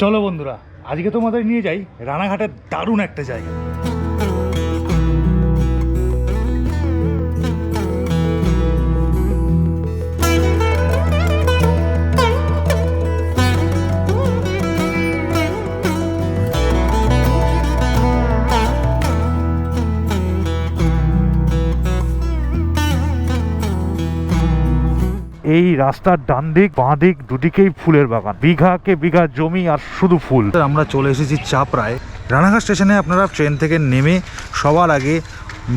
চলো বন্ধুরা আজকে তোমাদের নিয়ে যাই রানাঘাটের দারুণ একটা জায়গা। এই রাস্তার ডান দিক, বাঁ দিক দুদিকেই ফুলের বাগান। বিঘাকে বিঘা জমি আর শুধু ফুল। আমরা চলে এসেছি চাপড়ায়। রানাঘাট স্টেশনে আপনারা ট্রেন থেকে নেমে সবার আগে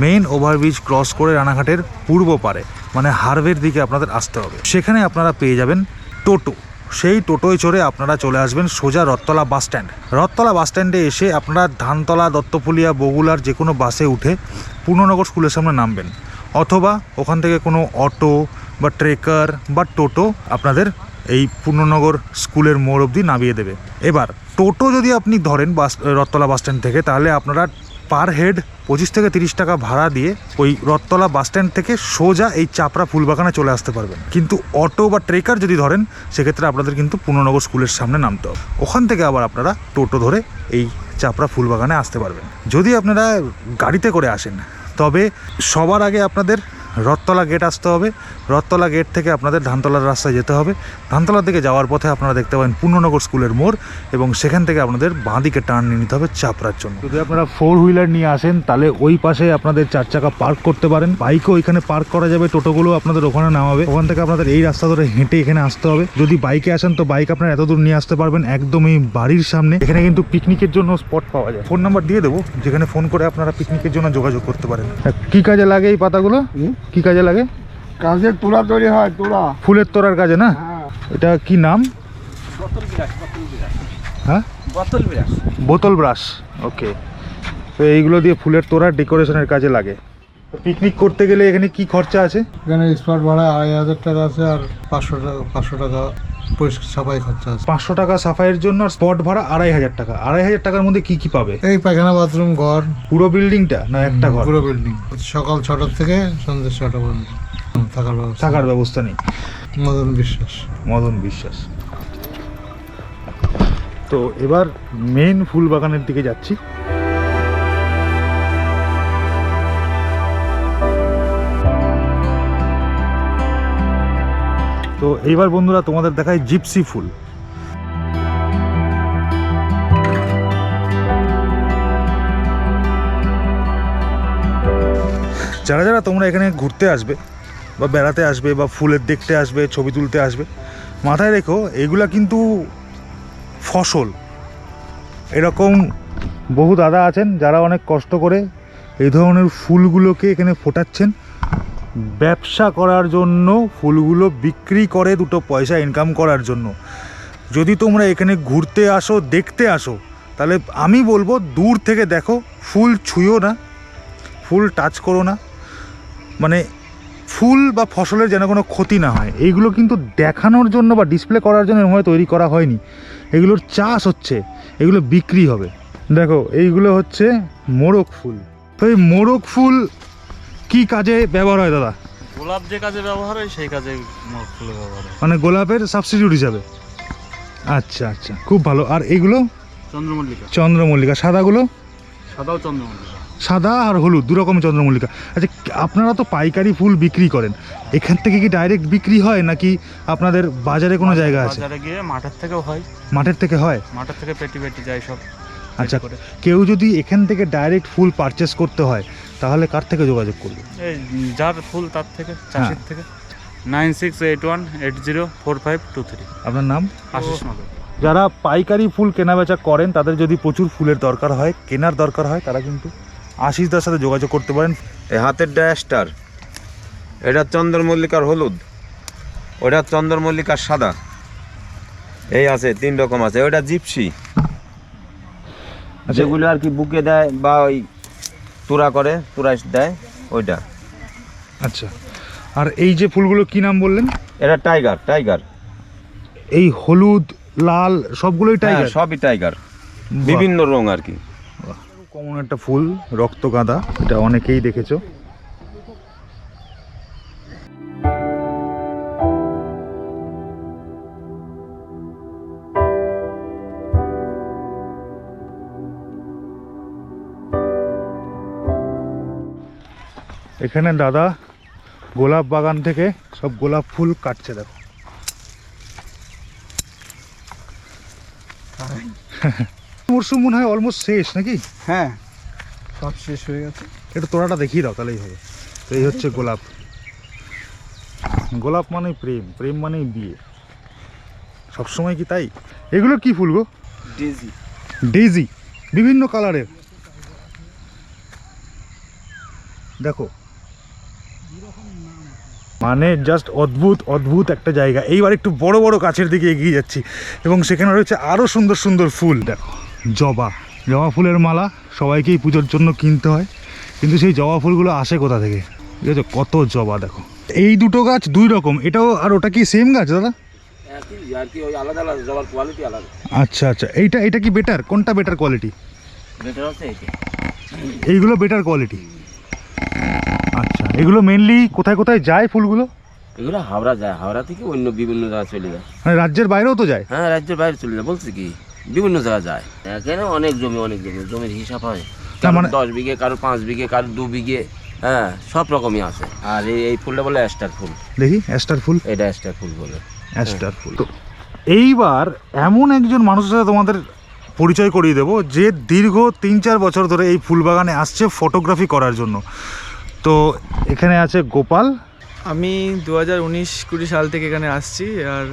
মেইন ওভারব্রিজ ক্রস করে রানাঘাটের পূর্ব পারে মানে হারবের দিকে আপনাদের আসতে হবে। সেখানে আপনারা পেয়ে যাবেন টোটো। সেই টোটোয় চড়ে আপনারা চলে আসবেন সোজা Rathtala bus stand. Rathtala bus স্ট্যান্ডে এসে আপনারা ধানতলা, দত্তপুলিয়া, বগুলার যে কোনো বাসে উঠে পূর্ণনগর স্কুলের সামনে নামবেন। অথবা ওখান থেকে কোনো অটো বা ট্রেকার বা টোটো আপনাদের এই পূর্ণনগর স্কুলের মোড় অবধি নামিয়ে দেবে। এবার, টোটো যদি আপনি ধরেন বাস, রথতলা বাস স্ট্যান্ড থেকে, তাহলে আপনারা পার হেড পঁচিশ থেকে তিরিশ টাকা ভাড়া দিয়ে ওই রথতলা বাস স্ট্যান্ড থেকে সোজা এই চাপড়া ফুলবাগানে চলে আসতে পারবেন। কিন্তু অটো বা ট্রেকার যদি ধরেন, সেক্ষেত্রে আপনাদের কিন্তু পূর্ণনগর স্কুলের সামনে নামতে হবে। ওখান থেকে আবার আপনারা টোটো ধরে এই চাপড়া ফুলবাগানে আসতে পারবেন। যদি আপনারা গাড়িতে করে আসেন, তবে সবার আগে আপনাদের রথতলা গেট আসতে হবে। রথতলা গেট থেকে আপনাদের ধানতলার রাস্তায় যেতে হবে। ধানতলার দিকে যাওয়ার পথে আপনারা দেখতে পাবেন পূর্ণনগর স্কুলের মোড় এবং সেখান থেকে আপনাদের বাঁ দিকে টার্ন নিয়ে নিতে হবে চাপড়ার জন্য। যদি আপনারা ফোর হুইলার নিয়ে আসেন তাহলে ওই পাশে আপনাদের চার চাকা পার্ক করতে পারেন। বাইকও ওইখানে পার্ক করা যাবে টোটোগুলো আপনাদের ওখানে নামাবে। ওখান থেকে আপনাদের এই রাস্তা ধরে হেঁটে এখানে আসতে হবে। যদি বাইকে আসেন তো বাইক আপনারা এত দূর নিয়ে আসতে পারবেন একদমই বাড়ির সামনে। এখানে কিন্তু পিকনিকের জন্য স্পট পাওয়া যায়। ফোন নাম্বার দিয়ে দেবো যেখানে ফোন করে আপনারা পিকনিকের জন্য যোগাযোগ করতে পারেন। কি কাজে লাগে এই পাতাগুলো? কি কাজে লাগে? কাজে তোলা তৈরি হয় তোলা। ফুলের তোড়ার কাজে না? হ্যাঁ। এটা কি নাম? হ্যাঁ? বোতল বিরাট বোতল ব্রাশ ওকে। তো এইগুলো দিয়ে ফুলের তোড়ার ডেকোরেশনের কাজে লাগে। পিকনিক করতে গেলে এখানে কি খরচা আছে? এখানে স্পট ভাড়া আড়াই হাজার টাকা আছে আর পাঁচশো টাকা পাঁচশো টাকা সাফাই খরচা আছে। পাঁচশো টাকা সাফাইয়ের জন্য আর স্পট ভাড়া আড়াই হাজার টাকা। আড়াই হাজার টাকার মধ্যে কি কি পাবে? এই পায়খানা বাথরুম ঘর। পুরো বিল্ডিংটা না একটা ঘর? পুরো বিল্ডিং। সকাল ছটার থেকে সন্ধ্যে ছটা পর্যন্ত। থাকার ব্যবস্থা। থাকার ব্যবস্থা নেই। মদন বিশ্বাস। মদন বিশ্বাস। তো এবার মেন ফুল বাগানের দিকে যাচ্ছি। তো এইবার বন্ধুরা তোমাদের দেখায় জিপসি ফুল। যারা যারা তোমরা এখানে ঘুরতে আসবে বা বেড়াতে আসবে বা ফুলের দেখতে আসবে, ছবি তুলতে আসবে, মাথায় রেখো, এগুলা কিন্তু ফসল। এরকম বহু দাদা আছেন যারা অনেক কষ্ট করে এই ধরনের ফুলগুলোকে এখানে ফোটাচ্ছেন। ব্যবসা করার জন্য ফুলগুলো বিক্রি করে দুটো পয়সা ইনকাম করার জন্য। যদি তোমরা এখানে ঘুরতে আসো, দেখতে আসো, তাহলে আমি বলব দূর থেকে দেখো, ফুল ছুঁয়ো না, ফুল টাচ করো না। মানে ফুল বা ফসলের যেন কোনো ক্ষতি না হয়। এইগুলো কিন্তু দেখানোর জন্য বা ডিসপ্লে করার জন্য এরকমভাবে তৈরি করা হয়নি। এগুলোর চাষ হচ্ছে, এগুলো বিক্রি হবে। দেখো, এইগুলো হচ্ছে মোরগ ফুল। তো এই মোরগ ফুল কি কাজে ব্যবহার হয় দাদা? গোলাপ যে কাজে ব্যবহার হয় সেই কাজে ব্যবহার হয়। মানে গোলাপের সাবস্টিটিউট হিসাবে? আচ্ছা আচ্ছা খুব ভালো। আর এইগুলো চন্দ্রমল্লিকা। চন্দ্রমল্লিকা। সাদাগুলো? সাদাও চন্দ্রমল্লিকা। সাদা আর হলুদ দু রকম চন্দ্রমল্লিকা। আচ্ছা আপনারা তো পাইকারি ফুল বিক্রি করেন। এখান থেকে কি ডাইরেক্ট বিক্রি হয় নাকি আপনাদের বাজারে কোনো জায়গা আছে? বাজারে গিয়ে মাঠের থেকেও হয়। মাঠের থেকে হয়? মাঠের থেকে পেটি পেটি যায় সব। আচ্ছা কেউ যদি এখান থেকে ডাইরেক্ট ফুল পারচেস করতে হয় তাহলে কার থেকে যোগাযোগ করবে? এই যার ফুল তার থেকে চাষির হ্যাঁ। থেকে। Nine six eight one eight zero four five two three. আপনার নাম? আশিস যারা পাইকারি ফুল কেনাবেচা করেন তাদের যদি প্রচুর ফুলের দরকার হয় কেনার দরকার হয় তারা কিন্তু আশিসদার সাথে যোগাযোগ করতে পারেন। এই হাতের ডায়াস্টার এটা চন্দ্রমল্লিকার হলুদ। ওটা চন্দ্রমল্লিকার সাদা। এই আছে তিন রকম আছে। ওটা জিপসি। আচ্ছা। যেগুলো আর কি বুকে দেয় বা ওই তুরা করে তুরা দেয় ওইটা। আচ্ছা। আর এই যে ফুলগুলো কি নাম বললেন? এটা টাইগার টাইগার। এই হলুদ লাল সবগুলোই হ্যাঁ টাইগার? সবই টাইগার। বিভিন্ন রং আর কি। কমন একটা ফুল রক্ত গাঁদা এটা অনেকেই দেখেছ। এখানে দাদা গোলাপ বাগান থেকে সব গোলাপ ফুল কাটছে দেখো। মরশুম মনে হয় অলমোস্ট শেষ নাকি? হ্যাঁ সব শেষ হয়ে গেছে। একটু তোড়াটা দেখিয়ে দাও তাহলেই হবে। তো এই হচ্ছে গোলাপ। গোলাপ মানে প্রেম প্রেম মানেই বিয়ে। সবসময় কি তাই? এগুলো কি ফুল গো? ডেজি ডেজি বিভিন্ন কালারের দেখো মানে জাস্ট অদ্ভুত অদ্ভুত একটা জায়গা। এইবার একটু বড় বড় গাছের দিকে এগিয়ে যাচ্ছি। এবং সেখানে রয়েছে আরও সুন্দর সুন্দর ফুল। দেখো জবা। জবা ফুলের মালা সবাইকেই পুজোর জন্য কিনতে হয়। কিন্তু সেই জবা ফুলগুলো আসে কোথা থেকে? ঠিক আছে কত জবা দেখো। এই দুটো গাছ দুই রকম। এটাও আর ওটা কি সেম গাছ দাদা? আচ্ছা আচ্ছা। এইটা এটা কি বেটার কোনটা বেটার কোয়ালিটি এইগুলো বেটার কোয়ালিটি এগুলো মেনলি কোথায় কোথায় যায় ফুলগুলো? এগুলো হাওড়া যায় হাওড়া থেকে অন্য বিভিন্ন জায়গায় চলে যায়। মানে রাজ্যের বাইরেও তো যায়? হ্যাঁ রাজ্যের বাইরে চলে যায় বলছি কি? বিভিন্ন জায়গায় যায়। এখানে অনেক জমি অনেক জমি জমির হিসাব হয়। মানে- দশ বিঘে কারও পাঁচ বিঘে কারও দু বিঘে হ্যাঁ সব রকমই আছে। আর এই এই ফুলটা বলে অ্যাস্টার ফুল। দেখি অ্যাস্টার ফুল? এটা অ্যাস্টার ফুল বলে। অ্যাস্টার ফুল। তো এইবার এমন একজন মানুষের সাথে তোমাদের পরিচয় করিয়ে দেবো যে দীর্ঘ তিন চার বছর ধরে এই ফুল বাগানে আসছে ফটোগ্রাফি করার জন্য। তো এখানে আছে গোপাল। আমি দু হাজার উনিশ কুড়ি সাল থেকে এখানে আসছি আর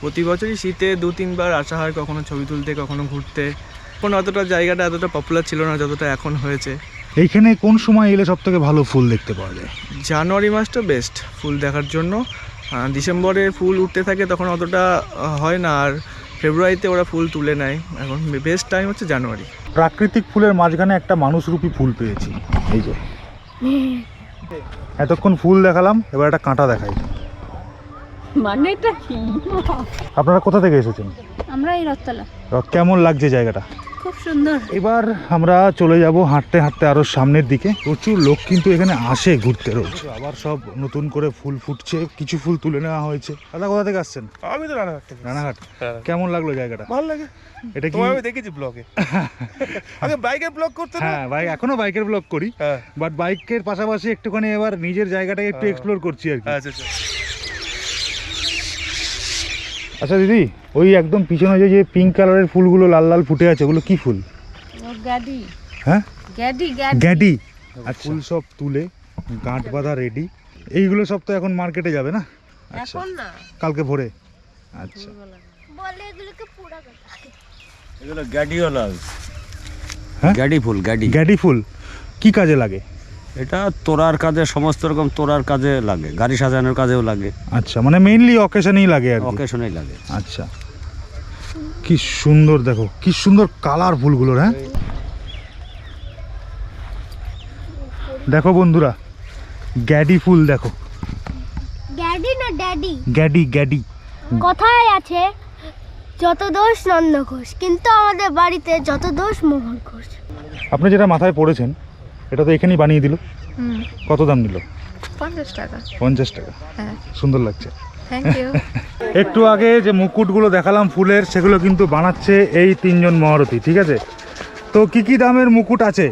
প্রতি বছরই শীতে দু তিনবার আসা হয় কখনো ছবি তুলতে কখনো ঘুরতে। এখন অতটা জায়গাটা এতটা পপুলার ছিল না যতটা এখন হয়েছে। এইখানে কোন সময় এলে সব থেকে ভালো ফুল দেখতে পাওয়া যায়? জানুয়ারি মাসটা বেস্ট ফুল দেখার জন্য। ডিসেম্বরে ফুল উঠতে থাকে তখন অতটা হয় না আর ফেব্রুয়ারিতে ওরা ফুল তুলে নেয়। এখন বেস্ট টাইম হচ্ছে জানুয়ারি। প্রাকৃতিক ফুলের মাঝখানে একটা মানুষরূপী ফুল পেয়েছি এই যে। এতক্ষণ ফুল দেখালাম এবার একটা কাঁটা দেখাই। মানেটা কি? আপনারা কোথা থেকে এসেছেন? আমরা এই রথতলা। কেমন লাগছে জায়গাটা? খুব সুন্দর। এবার আমরা চলে যাব হাঁটতে হাঁটতে আরও সামনের দিকে। প্রচুর লোক কিন্তু এখানে আসে ঘুরতে রোজ। আবার সব নতুন করে ফুল ফুটছে কিছু ফুল তুলে নেওয়া হয়েছে। দাদা কোথা থেকে আসছেন? আমি তো রানাঘাট থেকে রানাঘাট। হ্যাঁ। কেমন লাগল জায়গাটা? ভালো লাগে। এটা কি? আমি দেখেছি ব্লগে আগে বাইকের ব্লগ করতে হ্যাঁ বাইক এখনও বাইকের ব্লগ করি। হ্যাঁ। বাট বাইকের পাশাপাশি একটুখানি এবার নিজের জায়গাটাকে একটু হ্যাঁ। এক্সপ্লোর করছি আর কি। আচ্ছা আচ্ছা। আচ্ছা দিদি ওই একদম পিছনে যে যে পিঙ্ক কালারের ফুলগুলো লাল লাল ফুটে আছে ওগুলো কি ফুল? গ্যাডি হ্যাঁ? গ্যাডি গ্যাডি গ্যাডি আর ফুল সব তুলে গাঁট বাঁধা রেডি এইগুলো সব তো এখন মার্কেটে যাবে না? আচ্ছা। কালকে ভোরে? আচ্ছা। এগুলো গ্যাডিওলাল হ্যাঁ? গ্যাডি ফুল গ্যাডি গ্যাডি ফুল? কি কাজে লাগে? এটা তোরার কাজে সমস্ত রকম তোরার কাজে লাগে গাড়ি সাজানোর কাজেও লাগে। আচ্ছা মানে মেইনলি অকেশনেই লাগে আর অকেশনেই লাগে। আচ্ছা। কি সুন্দর দেখো কি সুন্দর কালার ফুলগুলোর হ্যাঁ? দেখো বন্ধুরা গ্যাডি ফুল দেখো। ড্যাডি না ড্যাডি গ্যাডি গ্যাডি কথায় আছে যত দোষ নন্দ ঘোষ কিন্তু আমাদের বাড়িতে যত দোষ মোহন ঘোষ। আপনি যেটা মাথায় পড়েছেন এটা তো এখানেই বানিয়ে দিল। কত দাম নিল? পঞ্চাশ টাকা। পঞ্চাশ টাকা। হ্যাঁ। সুন্দর লাগছে। একটু আগে যে মুকুটগুলো দেখালাম ফুলের সেগুলো কিন্তু বানাচ্ছে এই তিনজন মহারথী ঠিক আছে? তো কি কি দামের মুকুট আছে?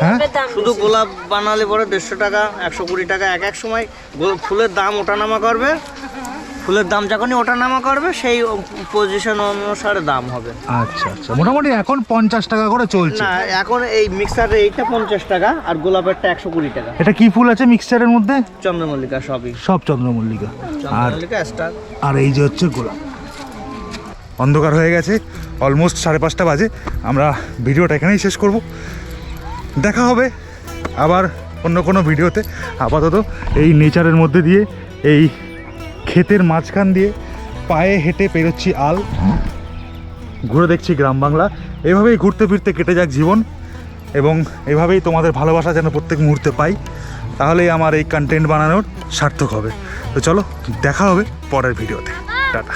হ্যাঁ? শুধু গোলাপ বানালে পরে দেড়শো টাকা একশো কুড়ি টাকা এক এক সময় গোলাপ ফুলের দাম ওঠানামা করবে। ফুলের দাম যখনই ওঠানামা করবে সেই পজিশন অনুসারে দাম হবে। আচ্ছা আচ্ছা। মোটামুটি এখন পঞ্চাশ টাকা করে চলছে। না এখন এই মিক্সার এইটা পঞ্চাশ টাকা আর গোলাপেরটা একশো কুড়ি টাকা। এটা কি ফুল আছে মিক্সচারের মধ্যে? চন্দ্রমল্লিকা সবই। সব চন্দ্রমল্লিকা। আর চন্দ্রমল্লিকা স্টার আর এই যে হচ্ছে গোলাপ। অন্ধকার হয়ে গেছে অলমোস্ট সাড়ে পাঁচটা বাজে। আমরা ভিডিওটা এখানেই শেষ করব। দেখা হবে আবার অন্য কোনো ভিডিওতে। আপাতত এই নেচারের মধ্যে দিয়ে এই ক্ষেতের মাঝখান দিয়ে পায়ে হেঁটে পেরোচ্ছি আল। ঘুরে দেখছি গ্রাম বাংলা। এভাবেই ঘুরতে ফিরতে কেটে যাক জীবন এবং এভাবেই তোমাদের ভালোবাসা যেন প্রত্যেক মুহূর্তে পাই। তাহলেই আমার এই কন্টেন্ট বানানোর সার্থক হবে। তো চলো, দেখা হবে পরের ভিডিওতে টাটা।